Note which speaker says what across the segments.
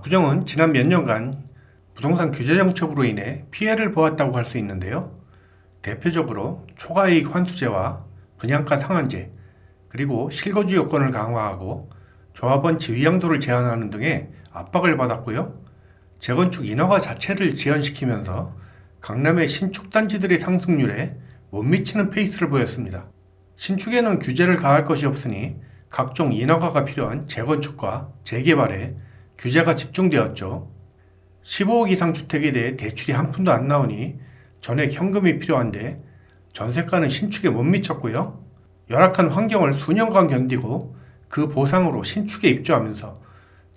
Speaker 1: 압구정은 지난 몇 년간 부동산 규제 정책으로 인해 피해를 보았다고 할 수 있는데요. 대표적으로 초과이익 환수제와 분양가 상한제, 그리고 실거주 요건을 강화하고 조합원 지위양도를 제한하는 등의 압박을 받았고요. 재건축 인허가 자체를 지연시키면서 강남의 신축 단지들의 상승률에 못 미치는 페이스를 보였습니다. 신축에는 규제를 가할 것이 없으니 각종 인허가가 필요한 재건축과 재개발에 규제가 집중되었죠. 15억 이상 주택에 대해 대출이 한 푼도 안 나오니 전액 현금이 필요한데 전세가는 신축에 못 미쳤고요. 열악한 환경을 수년간 견디고 그 보상으로 신축에 입주하면서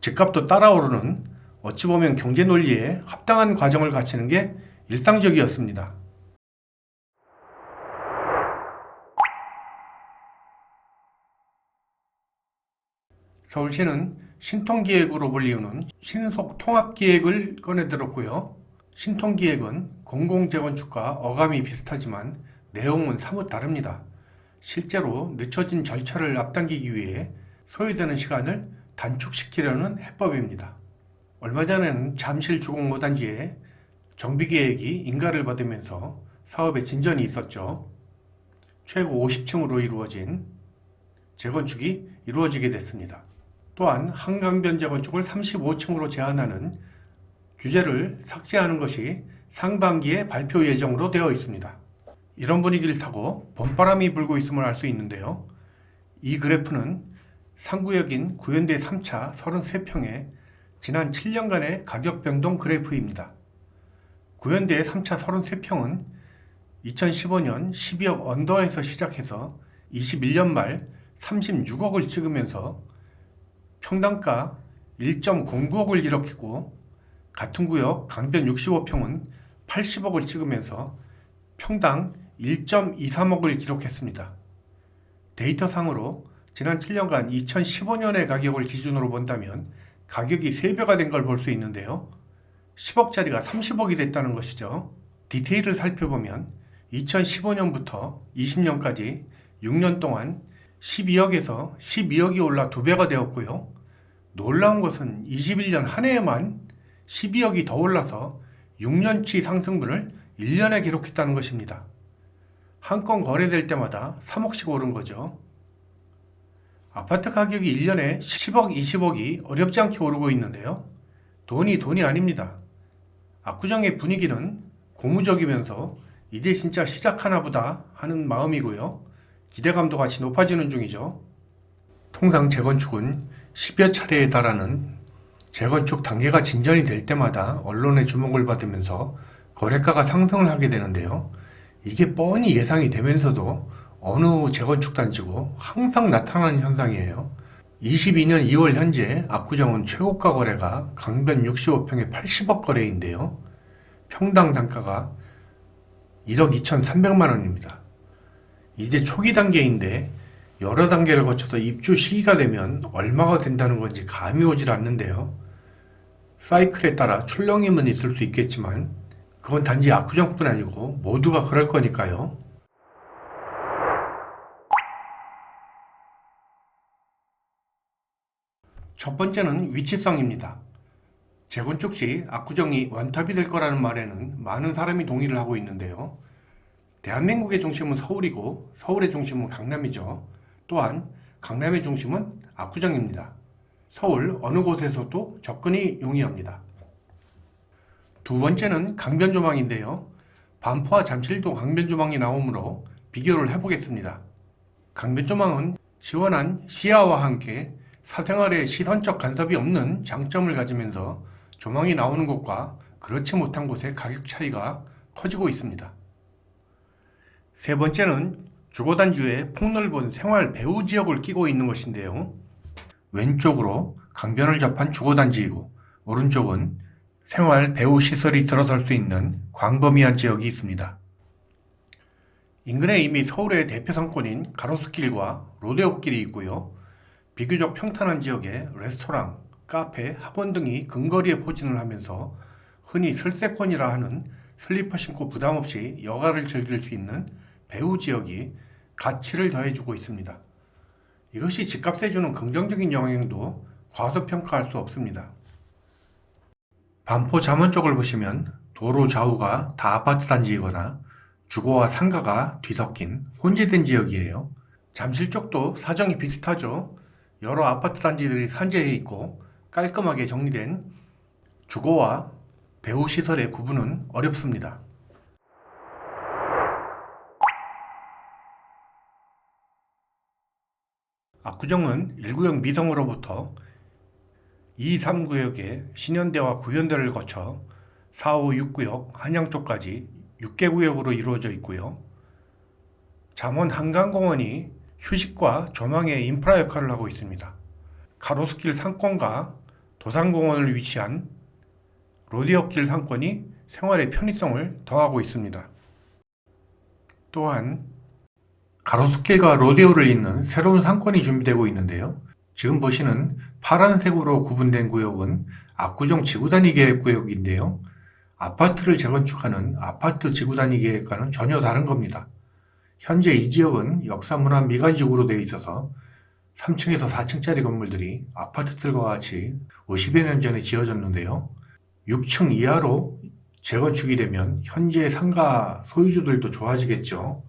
Speaker 1: 집값도 따라오르는 어찌 보면 경제 논리에 합당한 과정을 갖추는 게 일상적이었습니다. 서울시는 신통기획으로 불리우는 신속통합기획을 꺼내들었고요. 신통기획은 공공재건축과 어감이 비슷하지만 내용은 사뭇 다릅니다. 실제로 늦춰진 절차를 앞당기기 위해 소요되는 시간을 단축시키려는 해법입니다. 얼마 전에는 잠실 주공 5단지에 정비계획이 인가를 받으면서 사업에 진전이 있었죠. 최고 50층으로 이루어진 재건축이 이루어지게 됐습니다. 또한 한강변 재건축을 35층으로 제한하는 규제를 삭제하는 것이 상반기에 발표 예정으로 되어 있습니다. 이런 분위기를 타고 봄바람이 불고 있음을 알 수 있는데요. 이 그래프는 상구역인 구현대 3차 33평의 지난 7년간의 가격 변동 그래프입니다. 구현대의 3차 33평은 2015년 12억 언더에서 시작해서 21년 말 36억을 찍으면서 평당가 1.09억을 기록했고 같은 구역 강변 65평은 80억을 찍으면서 평당 1.23억을 기록했습니다. 데이터상으로 지난 7년간 2015년의 가격을 기준으로 본다면 가격이 3배가 된 걸 볼 수 있는데요. 10억짜리가 30억이 됐다는 것이죠. 디테일을 살펴보면 2015년부터 20년까지 6년 동안 12억에서 12억이 올라 2배가 되었고요. 놀라운 것은 21년 한 해에만 12억이 더 올라서 6년치 상승분을 1년에 기록했다는 것입니다. 한 건 거래될 때마다 3억씩 오른 거죠. 아파트 가격이 1년에 10억, 20억이 어렵지 않게 오르고 있는데요. 돈이 돈이 아닙니다. 압구정의 분위기는 고무적이면서 이제 진짜 시작하나 보다 하는 마음이고요. 기대감도 같이 높아지는 중이죠. 통상 재건축은 10여 차례에 달하는 재건축 단계가 진전이 될 때마다 언론의 주목을 받으면서 거래가가 상승을 하게 되는데요. 이게 뻔히 예상이 되면서도 어느 재건축 단지고 항상 나타나는 현상이에요. 22년 2월 현재 압구정은 최고가 거래가 강변 65평에 80억 거래인데요. 평당 단가가 1억 2,300만 원입니다. 이제 초기 단계인데 여러 단계를 거쳐서 입주 시기가 되면 얼마가 된다는 건지 감이 오질 않는데요. 사이클에 따라 출렁임은 있을 수 있겠지만 그건 단지 압구정뿐 아니고 모두가 그럴 거니까요. 첫 번째는 위치성입니다. 재건축 시 압구정이 원탑이 될 거라는 말에는 많은 사람이 동의를 하고 있는데요. 대한민국의 중심은 서울이고 서울의 중심은 강남이죠. 또한 강남의 중심은 압구정입니다. 서울 어느 곳에서도 접근이 용이합니다. 두 번째는 강변 조망인데요. 반포와 잠실도 강변 조망이 나오므로 비교를 해보겠습니다. 강변 조망은 시원한 시야와 함께 사생활에 시선적 간섭이 없는 장점을 가지면서 조망이 나오는 곳과 그렇지 못한 곳의 가격 차이가 커지고 있습니다. 세 번째는 주거단지에 폭넓은 생활 배후 지역을 끼고 있는 것인데요. 왼쪽으로 강변을 접한 주거단지이고 오른쪽은 생활 배후 시설이 들어설 수 있는 광범위한 지역이 있습니다. 인근에 이미 서울의 대표 상권인 가로수길과 로데오길이 있고요. 비교적 평탄한 지역에 레스토랑, 카페, 학원 등이 근거리에 포진을 하면서 흔히 슬세권이라 하는 슬리퍼 신고 부담 없이 여가를 즐길 수 있는 배후 지역이 가치를 더해주고 있습니다. 이것이 집값에 주는 긍정적인 영향도 과소평가할 수 없습니다. 반포 잠원 쪽을 보시면 도로 좌우가 다 아파트 단지이거나 주거와 상가가 뒤섞인 혼재된 지역이에요. 잠실 쪽도 사정이 비슷하죠. 여러 아파트 단지들이 산재해 있고 깔끔하게 정리된 주거와 배후 시설의 구분은 어렵습니다. 압구정은 1구역 미성으로부터 2, 3구역의 신현대와 구현대를 거쳐 4, 5, 6구역 한양 쪽까지 6개 구역으로 이루어져 있고요. 잠원 한강공원이 휴식과 조망의 인프라 역할을 하고 있습니다. 가로수길 상권과 도산공원을 위치한 로디오길 상권이 생활의 편의성을 더하고 있습니다. 또한 가로수길과 로데오를 잇는 새로운 상권이 준비되고 있는데요. 지금 보시는 파란색으로 구분된 구역은 압구정 지구단위 계획 구역인데요. 아파트를 재건축하는 아파트 지구단위 계획과는 전혀 다른 겁니다. 현재 이 지역은 역사문화 미관지구로 되어 있어서 3층에서 4층짜리 건물들이 아파트들과 같이 50여 년 전에 지어졌는데요. 6층 이하로 재건축이 되면 현재 상가 소유주들도 좋아지겠죠.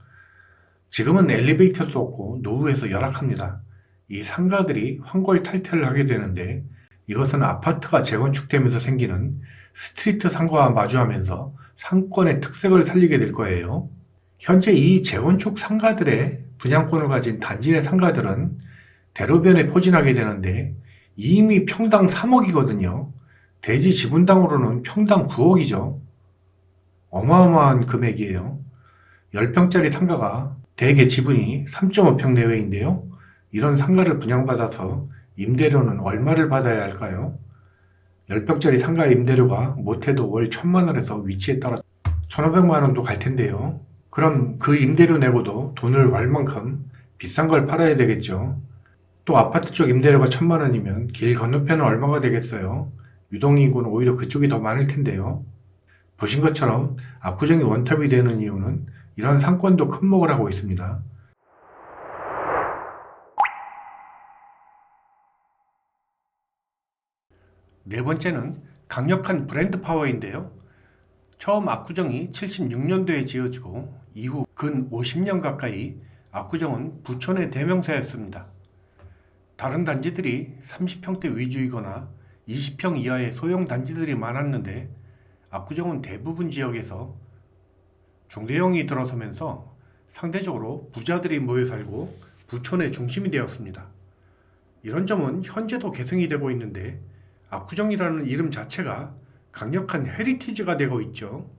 Speaker 1: 지금은 엘리베이터도 없고 노후에서 열악합니다. 이 상가들이 황골탈퇴를 하게 되는데 이것은 아파트가 재건축되면서 생기는 스트리트 상가와 마주하면서 상권의 특색을 살리게 될 거예요. 현재 이 재건축 상가들의 분양권을 가진 단지 내 상가들은 대로변에 포진하게 되는데 이미 평당 3억이거든요. 대지 지분당으로는 평당 9억이죠. 어마어마한 금액이에요. 10평짜리 상가가 대개 지분이 3.5평 내외인데요. 이런 상가를 분양받아서 임대료는 얼마를 받아야 할까요? 10평짜리 상가 임대료가 못해도 월 1000만 원에서 위치에 따라 1500만 원도 갈 텐데요. 그럼 그 임대료 내고도 돈을 벌 만큼 비싼 걸 팔아야 되겠죠. 또 아파트 쪽 임대료가 1000만 원이면 길 건너편은 얼마가 되겠어요? 유동인구는 오히려 그쪽이 더 많을 텐데요. 보신 것처럼 압구정이 원탑이 되는 이유는 이런 상권도 큰 목을 하고 있습니다. 네 번째는 강력한 브랜드 파워인데요. 처음 압구정이 76년도에 지어지고 이후 근 50년 가까이 압구정은 부촌의 대명사였습니다. 다른 단지들이 30평대 위주이거나 20평 이하의 소형 단지들이 많았는데 압구정은 대부분 지역에서 중대형이 들어서면서 상대적으로 부자들이 모여 살고 부촌의 중심이 되었습니다. 이런 점은 현재도 개성이 되고 있는데 압구정이라는 이름 자체가 강력한 헤리티지가 되고 있죠.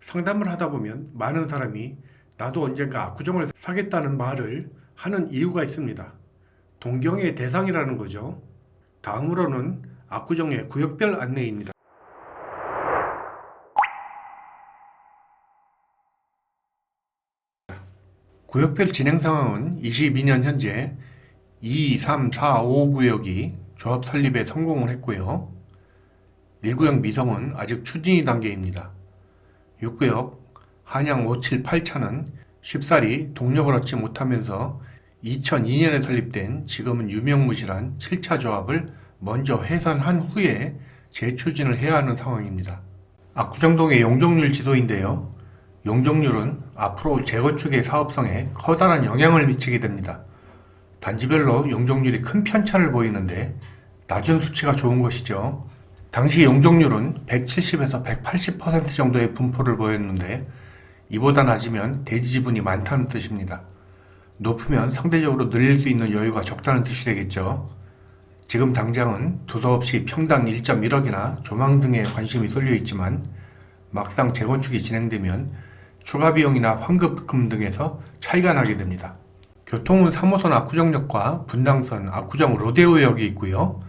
Speaker 1: 상담을 하다 보면 많은 사람이 나도 언젠가 압구정을 사겠다는 말을 하는 이유가 있습니다. 동경의 대상이라는 거죠. 다음으로는 압구정의 구역별 안내입니다. 구역별 진행 상황은 22년 현재 2, 3, 4, 5 구역이 조합 설립에 성공을 했고요. 1구역 미성은 아직 추진이 단계입니다. 6구역 한양 57, 8차는 쉽사리 동력을 얻지 못하면서 2002년에 설립된 지금은 유명무실한 7차 조합을 먼저 해산한 후에 재추진을 해야 하는 상황입니다. 압구정동의 용적률 지도인데요. 용적률은 앞으로 재건축의 사업성에 커다란 영향을 미치게 됩니다. 단지별로 용적률이 큰 편차를 보이는데 낮은 수치가 좋은 것이죠. 당시 용적률은 170에서 180% 정도의 분포를 보였는데 이보다 낮으면 대지 지분이 많다는 뜻입니다. 높으면 상대적으로 늘릴 수 있는 여유가 적다는 뜻이 되겠죠. 지금 당장은 두서없이 평당 1.1억이나 조망 등에 관심이 쏠려 있지만 막상 재건축이 진행되면 추가 비용이나 환급금 등에서 차이가 나게 됩니다. 교통은 3호선 압구정역과 분당선 압구정 로데오역이 있고요.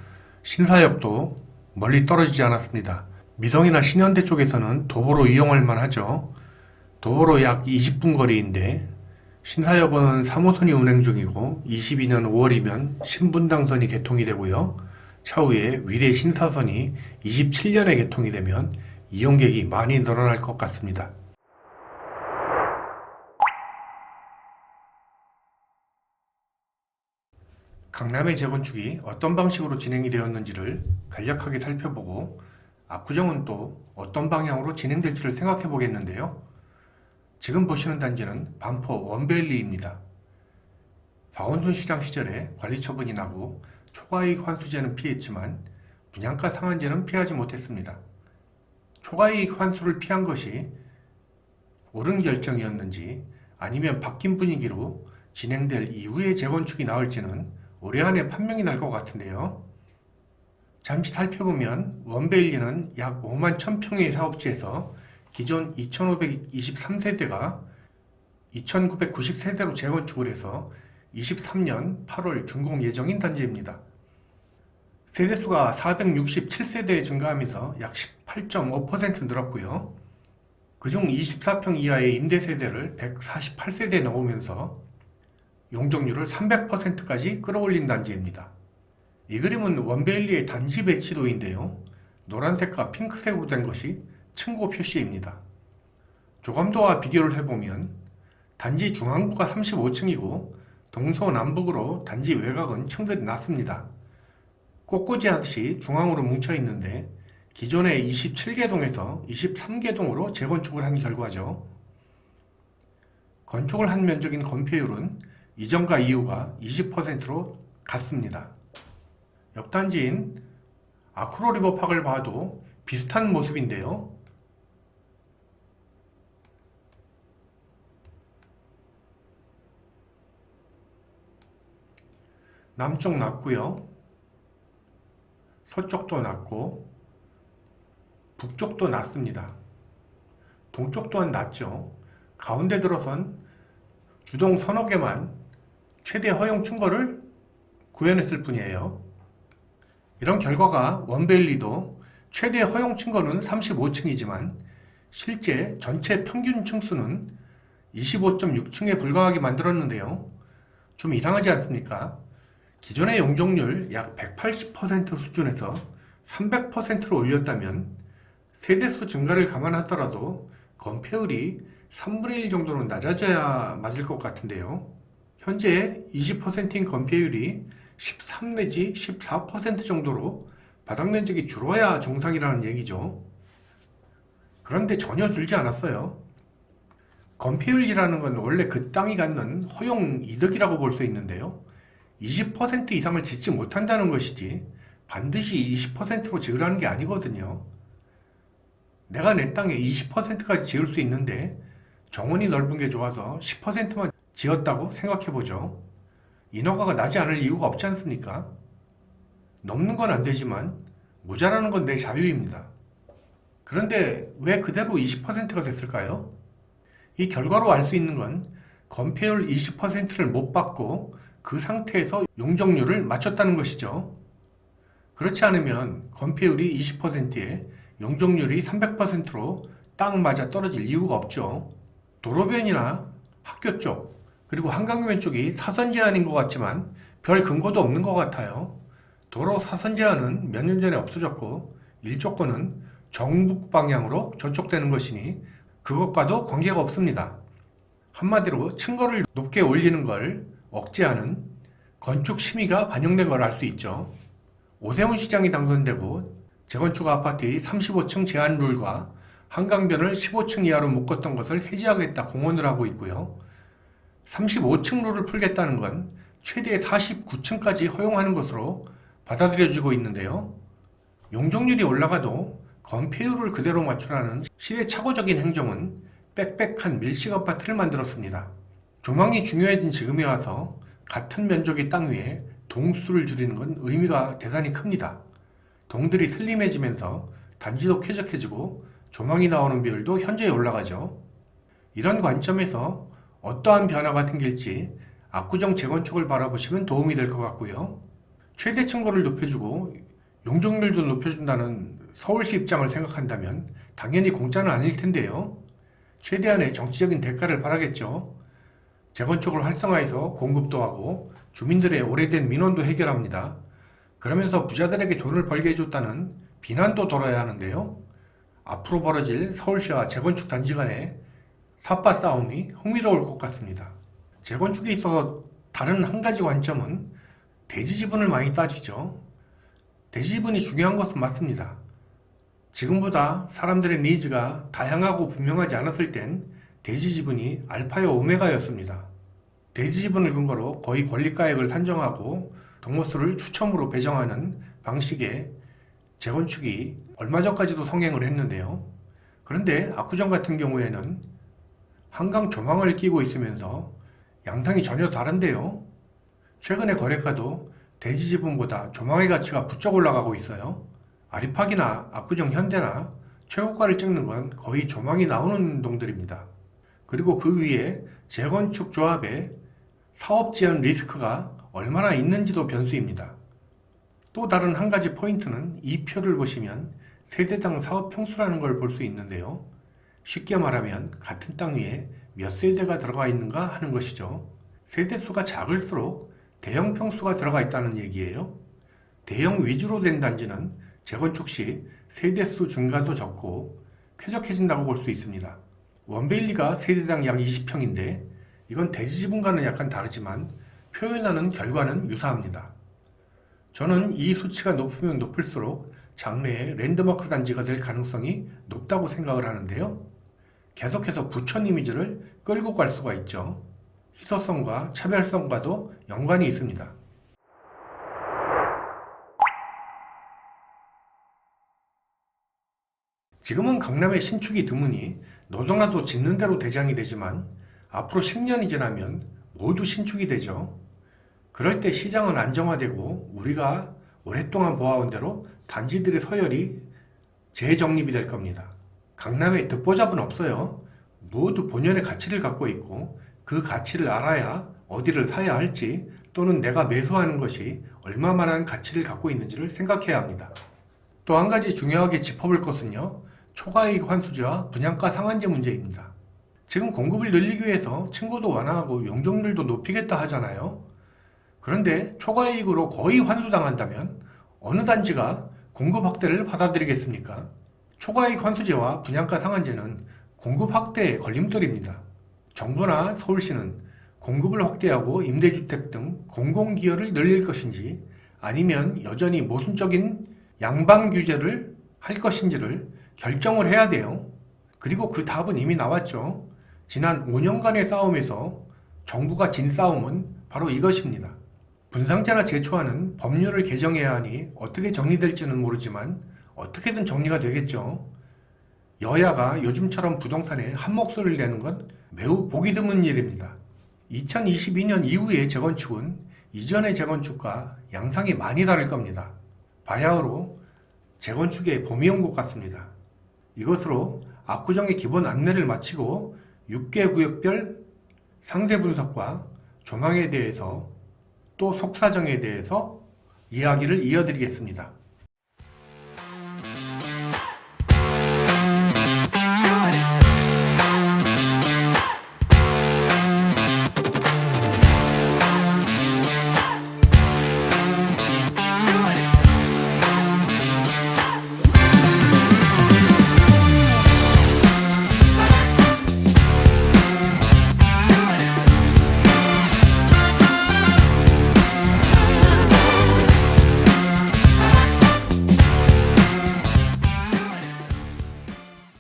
Speaker 1: 신사역도 멀리 떨어지지 않았습니다. 미성이나 신현대 쪽에서는 도보로 이용할 만하죠. 도보로 약 20분 거리인데 신사역은 3호선이 운행 중이고 22년 5월이면 신분당선이 개통이 되고요. 차후에 위례 신사선이 27년에 개통이 되면 이용객이 많이 늘어날 것 같습니다. 강남의 재건축이 어떤 방식으로 진행이 되었는지를 간략하게 살펴보고 압구정은 또 어떤 방향으로 진행될지를 생각해 보겠는데요. 지금 보시는 단지는 반포 원베일리입니다. 박원순 시장 시절에 관리 처분이 나고 초과이익 환수제는 피했지만 분양가 상한제는 피하지 못했습니다. 초과이익 환수를 피한 것이 옳은 결정이었는지 아니면 바뀐 분위기로 진행될 이후의 재건축이 나올지는 올해 안에 판명이 날 것 같은데요. 잠시 살펴보면 원베일리는 약 5만 1000평의 사업지에서 기존 2523세대가 2990세대로 재건축을 해서 23년 8월 준공 예정인 단지입니다. 세대수가 467세대에 증가하면서 약 18.5% 늘었고요. 그중 24평 이하의 임대세대를 148세대에 넣으면서 용적률을 300%까지 끌어올린 단지입니다. 이 그림은 원베일리의 단지 배치도인데요. 노란색과 핑크색으로 된 것이 층고 표시입니다. 조감도와 비교를 해보면 단지 중앙부가 35층이고 동서남북으로 단지 외곽은 층들이 낮습니다. 꽃꽂이 하듯이 중앙으로 뭉쳐 있는데 기존의 27개 동에서 23개 동으로 재건축을 한 결과죠. 건축을 한 면적인 건폐율은 이전과 이후가 20%로 같습니다. 옆 단지인 아크로 리버팍을 봐도 비슷한 모습인데요. 남쪽 낮고요. 서쪽도 낮고 북쪽도 낮습니다. 동쪽 또한 낮죠. 가운데 들어선 주동 서너 개만 최대 허용 층거를 구현했을 뿐이에요. 이런 결과가 원베일리도 최대 허용 층거는 35층이지만 실제 전체 평균 층수는 25.6층에 불과하게 만들었는데요. 좀 이상하지 않습니까? 기존의 용적률 약 180% 수준에서 300%로 올렸다면 세대수 증가를 감안하더라도 건폐율이 3분의 1 정도는 낮아져야 맞을 것 같은데요. 현재 20%인 건폐율이 13 내지 14% 정도로 바닥 면적이 줄어야 정상이라는 얘기죠. 그런데 전혀 줄지 않았어요. 건폐율이라는 건 원래 그 땅이 갖는 허용 이득이라고 볼 수 있는데요. 20% 이상을 짓지 못한다는 것이지 반드시 20%로 지으라는 게 아니거든요. 내가 내 땅에 20%까지 지을 수 있는데 정원이 넓은 게 좋아서 10%만 지었다고 생각해 보죠. 인허가가 나지 않을 이유가 없지 않습니까? 넘는 건 안 되지만 모자라는 건 내 자유입니다. 그런데 왜 그대로 20%가 됐을까요? 이 결과로 알 수 있는 건 건폐율 20%를 못 받고 그 상태에서 용적률을 맞췄다는 것이죠. 그렇지 않으면 건폐율이 20%에 용적률이 300%로 딱 맞아 떨어질 이유가 없죠. 도로변이나 학교 쪽, 그리고 한강변 쪽이 사선 제한인 것 같지만 별 근거도 없는 것 같아요. 도로 사선 제한은 몇 년 전에 없어졌고 일조권은 정북 방향으로 전촉되는 것이니 그것과도 관계가 없습니다. 한마디로 층거를 높게 올리는 걸 억제하는 건축 심의가 반영된 걸 알 수 있죠. 오세훈 시장이 당선되고 재건축 아파트의 35층 제한 룰과 한강변을 15층 이하로 묶었던 것을 해지하겠다 공언을 하고 있고요. 35층 룰을 풀겠다는 건 최대 49층까지 허용하는 것으로 받아들여지고 있는데요. 용적률이 올라가도 건폐율을 그대로 맞추라는 시대착오적인 행정은 빽빽한 밀식 아파트를 만들었습니다. 조망이 중요해진 지금에 와서 같은 면적의 땅 위에 동수를 줄이는 건 의미가 대단히 큽니다. 동들이 슬림해지면서 단지도 쾌적해지고 조망이 나오는 비율도 현저히 올라가죠. 이런 관점에서 어떠한 변화가 생길지 압구정 재건축을 바라보시면 도움이 될 것 같고요. 최대 층고를 높여주고 용적률도 높여준다는 서울시 입장을 생각한다면 당연히 공짜는 아닐 텐데요. 최대한의 정치적인 대가를 바라겠죠. 재건축을 활성화해서 공급도 하고 주민들의 오래된 민원도 해결합니다. 그러면서 부자들에게 돈을 벌게 해줬다는 비난도 돌아야 하는데요. 앞으로 벌어질 서울시와 재건축 단지 간의 삿바 싸움이 흥미로울 것 같습니다. 재건축에 있어서 다른 한 가지 관점은 대지 지분을 많이 따지죠. 대지 지분이 중요한 것은 맞습니다. 지금보다 사람들의 니즈가 다양하고 분명하지 않았을 땐 대지 지분이 알파요 오메가였습니다. 대지 지분을 근거로 거의 권리가액을 산정하고 동호수를 추첨으로 배정하는 방식의 재건축이 얼마 전까지도 성행을 했는데요. 그런데 압구정 같은 경우에는 한강 조망을 끼고 있으면서 양상이 전혀 다른데요. 최근의 거래가도 대지 지분보다 조망의 가치가 부쩍 올라가고 있어요. 아리팍이나 압구정 현대나 최고가를 찍는 건 거의 조망이 나오는 동들입니다. 그리고 그 위에 재건축 조합의 사업 지연 리스크가 얼마나 있는지도 변수입니다. 또 다른 한 가지 포인트는 이 표를 보시면 세대당 사업 평수라는 걸 볼 수 있는데요. 쉽게 말하면 같은 땅 위에 몇 세대가 들어가 있는가 하는 것이죠. 세대수가 작을수록 대형 평수가 들어가 있다는 얘기예요. 대형 위주로 된 단지는 재건축 시 세대수 증가도 적고 쾌적해진다고 볼 수 있습니다. 원베일리가 세대당 약 20평인데 이건 대지 지분과는 약간 다르지만 표현하는 결과는 유사합니다. 저는 이 수치가 높으면 높을수록 장래의 랜드마크 단지가 될 가능성이 높다고 생각을 하는데요. 계속해서 부천 이미지를 끌고 갈 수가 있죠. 희소성과 차별성과도 연관이 있습니다. 지금은 강남의 신축이 드무니 노동라도 짓는 대로 대장이 되지만 앞으로 10년이 지나면 모두 신축이 되죠. 그럴 때 시장은 안정화되고 우리가 오랫동안 보아온 대로 단지들의 서열이 재정립이 될 겁니다. 강남에 듣보잡은 없어요. 모두 본연의 가치를 갖고 있고 그 가치를 알아야 어디를 사야 할지 또는 내가 매수하는 것이 얼마만한 가치를 갖고 있는지를 생각해야 합니다. 또 한 가지 중요하게 짚어볼 것은요. 초과이익 환수지와 분양가 상한제 문제입니다. 지금 공급을 늘리기 위해서 층고도 완화하고 용적률도 높이겠다 하잖아요. 그런데 초과이익으로 거의 환수당한다면 어느 단지가 공급 확대를 받아들이겠습니까? 초과이익 환수제와 분양가 상한제는 공급 확대의 걸림돌입니다. 정부나 서울시는 공급을 확대하고 임대주택 등 공공기여를 늘릴 것인지 아니면 여전히 모순적인 양방 규제를 할 것인지를 결정을 해야 돼요. 그리고 그 답은 이미 나왔죠. 지난 5년간의 싸움에서 정부가 진 싸움은 바로 이것입니다. 분상제나 제초하는 법률을 개정해야 하니 어떻게 정리될지는 모르지만 어떻게든 정리가 되겠죠. 여야가 요즘처럼 부동산에 한 목소리를 내는 건 매우 보기 드문 일입니다. 2022년 이후의 재건축은 이전의 재건축과 양상이 많이 다를 겁니다. 바야흐로 재건축의 봄이 온 것 같습니다. 이것으로 압구정의 기본 안내를 마치고 6개 구역별 상세 분석과 조망에 대해서 또 속사정에 대해서 이야기를 이어드리겠습니다.